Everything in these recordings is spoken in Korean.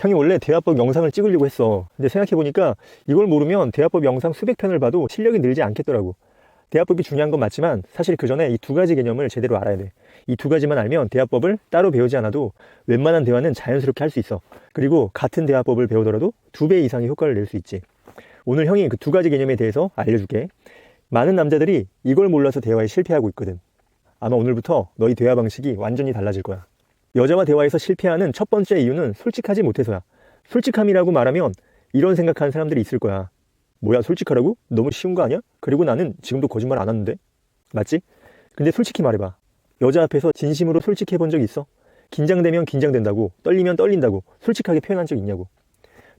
형이 원래 대화법 영상을 찍으려고 했어. 근데 생각해보니까 이걸 모르면 대화법 영상 수백 편을 봐도 실력이 늘지 않겠더라고. 대화법이 중요한 건 맞지만 사실 그 전에 이 두 가지 개념을 제대로 알아야 돼. 이 두 가지만 알면 대화법을 따로 배우지 않아도 웬만한 대화는 자연스럽게 할 수 있어. 그리고 같은 대화법을 배우더라도 두 배 이상의 효과를 낼 수 있지. 오늘 형이 그 두 가지 개념에 대해서 알려줄게. 많은 남자들이 이걸 몰라서 대화에 실패하고 있거든. 아마 오늘부터 너희 대화 방식이 완전히 달라질 거야. 여자와 대화에서 실패하는 첫 번째 이유는 솔직하지 못해서야. 솔직함이라고 말하면 이런 생각하는 사람들이 있을 거야. 뭐야, 솔직하라고? 너무 쉬운 거 아니야? 그리고 나는 지금도 거짓말 안 하는데? 맞지? 근데 솔직히 말해봐. 여자 앞에서 진심으로 솔직해 본 적 있어? 긴장되면 긴장된다고, 떨리면 떨린다고, 솔직하게 표현한 적 있냐고.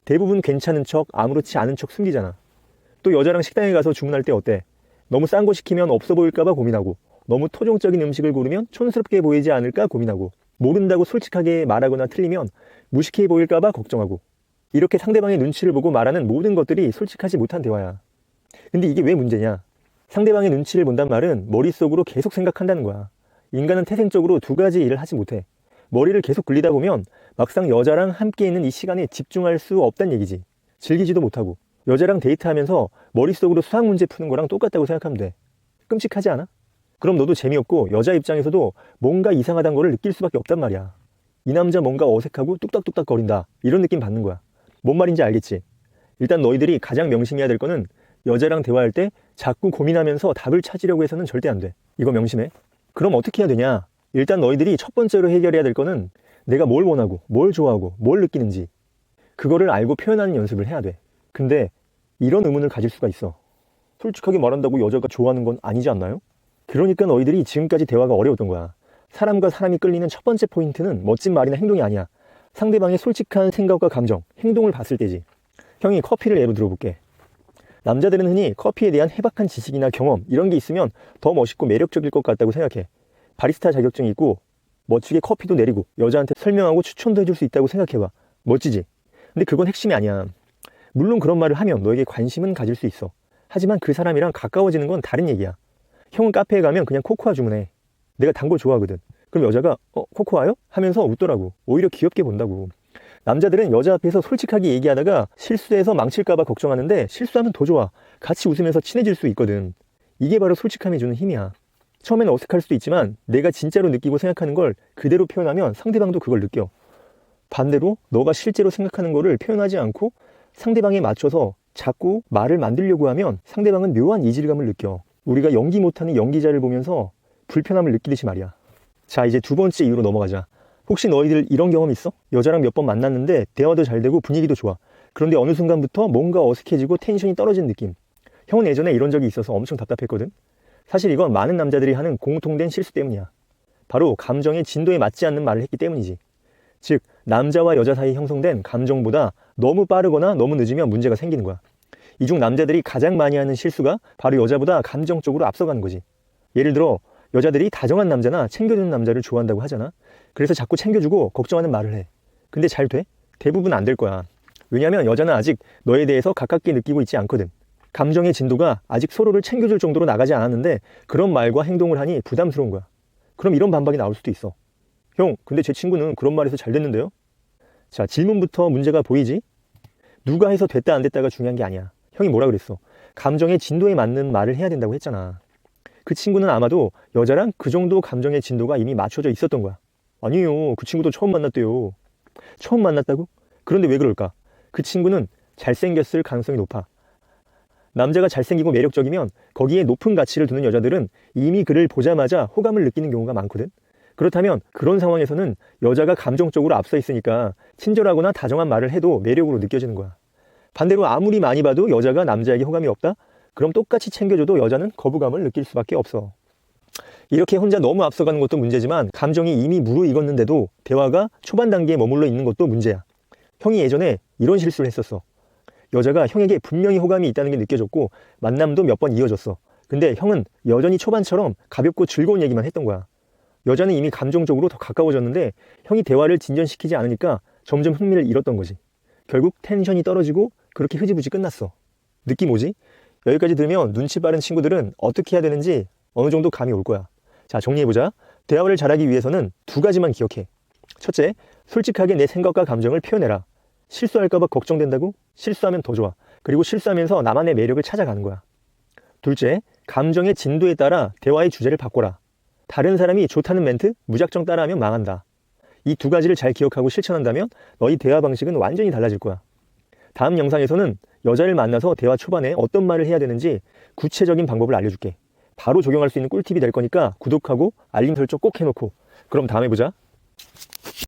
대부분 괜찮은 척, 아무렇지 않은 척 숨기잖아. 또 여자랑 식당에 가서 주문할 때 어때? 너무 싼 거 시키면 없어 보일까봐 고민하고, 너무 토종적인 음식을 고르면 촌스럽게 보이지 않을까 고민하고, 모른다고 솔직하게 말하거나 틀리면 무식해 보일까봐 걱정하고, 이렇게 상대방의 눈치를 보고 말하는 모든 것들이 솔직하지 못한 대화야. 근데 이게 왜 문제냐? 상대방의 눈치를 본단 말은 머릿속으로 계속 생각한다는 거야. 인간은 태생적으로 두 가지 일을 하지 못해. 머리를 계속 굴리다 보면 막상 여자랑 함께 있는 이 시간에 집중할 수 없단 얘기지. 즐기지도 못하고. 여자랑 데이트하면서 머릿속으로 수학 문제 푸는 거랑 똑같다고 생각하면 돼. 끔찍하지 않아? 그럼 너도 재미없고 여자 입장에서도 뭔가 이상하다는 거를 느낄 수밖에 없단 말이야. 이 남자 뭔가 어색하고 뚝딱뚝딱 거린다. 이런 느낌 받는 거야. 뭔 말인지 알겠지? 일단 너희들이 가장 명심해야 될 거는 여자랑 대화할 때 자꾸 고민하면서 답을 찾으려고 해서는 절대 안 돼. 이거 명심해. 그럼 어떻게 해야 되냐? 일단 너희들이 첫 번째로 해결해야 될 거는 내가 뭘 원하고, 뭘 좋아하고, 뭘 느끼는지. 그거를 알고 표현하는 연습을 해야 돼. 근데 이런 의문을 가질 수가 있어. 솔직하게 말한다고 여자가 좋아하는 건 아니지 않나요? 그러니까 너희들이 지금까지 대화가 어려웠던 거야. 사람과 사람이 끌리는 첫 번째 포인트는 멋진 말이나 행동이 아니야. 상대방의 솔직한 생각과 감정, 행동을 봤을 때지. 형이 커피를 예로 들어볼게. 남자들은 흔히 커피에 대한 해박한 지식이나 경험 이런 게 있으면 더 멋있고 매력적일 것 같다고 생각해. 바리스타 자격증이 있고 멋지게 커피도 내리고 여자한테 설명하고 추천도 해줄 수 있다고 생각해봐. 멋지지? 근데 그건 핵심이 아니야. 물론 그런 말을 하면 너에게 관심은 가질 수 있어. 하지만 그 사람이랑 가까워지는 건 다른 얘기야. 형은 카페에 가면 그냥 코코아 주문해. 내가 단 거 좋아하거든. 그럼 여자가 어 코코아요? 하면서 웃더라고. 오히려 귀엽게 본다고. 남자들은 여자 앞에서 솔직하게 얘기하다가 실수해서 망칠까봐 걱정하는데 실수하면 더 좋아. 같이 웃으면서 친해질 수 있거든. 이게 바로 솔직함이 주는 힘이야. 처음엔 어색할 수도 있지만 내가 진짜로 느끼고 생각하는 걸 그대로 표현하면 상대방도 그걸 느껴. 반대로 너가 실제로 생각하는 거를 표현하지 않고 상대방에 맞춰서 자꾸 말을 만들려고 하면 상대방은 묘한 이질감을 느껴. 우리가 연기 못하는 연기자를 보면서 불편함을 느끼듯이 말이야. 자, 이제 두 번째 이유로 넘어가자. 혹시 너희들 이런 경험 있어? 여자랑 몇 번 만났는데 대화도 잘 되고 분위기도 좋아. 그런데 어느 순간부터 뭔가 어색해지고 텐션이 떨어진 느낌. 형은 예전에 이런 적이 있어서 엄청 답답했거든. 사실 이건 많은 남자들이 하는 공통된 실수 때문이야. 바로 감정의 진도에 맞지 않는 말을 했기 때문이지. 즉, 남자와 여자 사이 형성된 감정보다 너무 빠르거나 너무 늦으면 문제가 생기는 거야. 이중 남자들이 가장 많이 하는 실수가 바로 여자보다 감정적으로 앞서가는 거지. 예를 들어, 여자들이 다정한 남자나 챙겨주는 남자를 좋아한다고 하잖아. 그래서 자꾸 챙겨주고 걱정하는 말을 해. 근데 잘 돼? 대부분 안 될 거야. 왜냐면 여자는 아직 너에 대해서 가깝게 느끼고 있지 않거든. 감정의 진도가 아직 서로를 챙겨줄 정도로 나가지 않았는데 그런 말과 행동을 하니 부담스러운 거야. 그럼 이런 반박이 나올 수도 있어. 형, 근데 제 친구는 그런 말에서 잘 됐는데요? 자, 질문부터 문제가 보이지? 누가 해서 됐다 안 됐다가 중요한 게 아니야. 형이 뭐라 그랬어? 감정의 진도에 맞는 말을 해야 된다고 했잖아. 그 친구는 아마도 여자랑 그 정도 감정의 진도가 이미 맞춰져 있었던 거야. 아니에요. 그 친구도 처음 만났대요. 처음 만났다고? 그런데 왜 그럴까? 그 친구는 잘생겼을 가능성이 높아. 남자가 잘생기고 매력적이면 거기에 높은 가치를 두는 여자들은 이미 그를 보자마자 호감을 느끼는 경우가 많거든. 그렇다면 그런 상황에서는 여자가 감정적으로 앞서 있으니까 친절하거나 다정한 말을 해도 매력으로 느껴지는 거야. 반대로 아무리 많이 봐도 여자가 남자에게 호감이 없다? 그럼 똑같이 챙겨줘도 여자는 거부감을 느낄 수밖에 없어. 이렇게 혼자 너무 앞서가는 것도 문제지만 감정이 이미 무르익었는데도 대화가 초반 단계에 머물러 있는 것도 문제야. 형이 예전에 이런 실수를 했었어. 여자가 형에게 분명히 호감이 있다는 게 느껴졌고 만남도 몇 번 이어졌어. 근데 형은 여전히 초반처럼 가볍고 즐거운 얘기만 했던 거야. 여자는 이미 감정적으로 더 가까워졌는데 형이 대화를 진전시키지 않으니까 점점 흥미를 잃었던 거지. 결국 텐션이 떨어지고 그렇게 흐지부지 끝났어. 느낌 오지? 여기까지 들으면 눈치 빠른 친구들은 어떻게 해야 되는지 어느 정도 감이 올 거야. 자, 정리해보자. 대화를 잘하기 위해서는 두 가지만 기억해. 첫째, 솔직하게 내 생각과 감정을 표현해라. 실수할까봐 걱정된다고? 실수하면 더 좋아. 그리고 실수하면서 나만의 매력을 찾아가는 거야. 둘째, 감정의 진도에 따라 대화의 주제를 바꿔라. 다른 사람이 좋다는 멘트 무작정 따라하면 망한다. 이 두 가지를 잘 기억하고 실천한다면 너희 대화 방식은 완전히 달라질 거야. 다음 영상에서는 여자를 만나서 대화 초반에 어떤 말을 해야 되는지 구체적인 방법을 알려줄게. 바로 적용할 수 있는 꿀팁이 될 거니까 구독하고 알림 설정 꼭 해놓고 그럼 다음에 보자.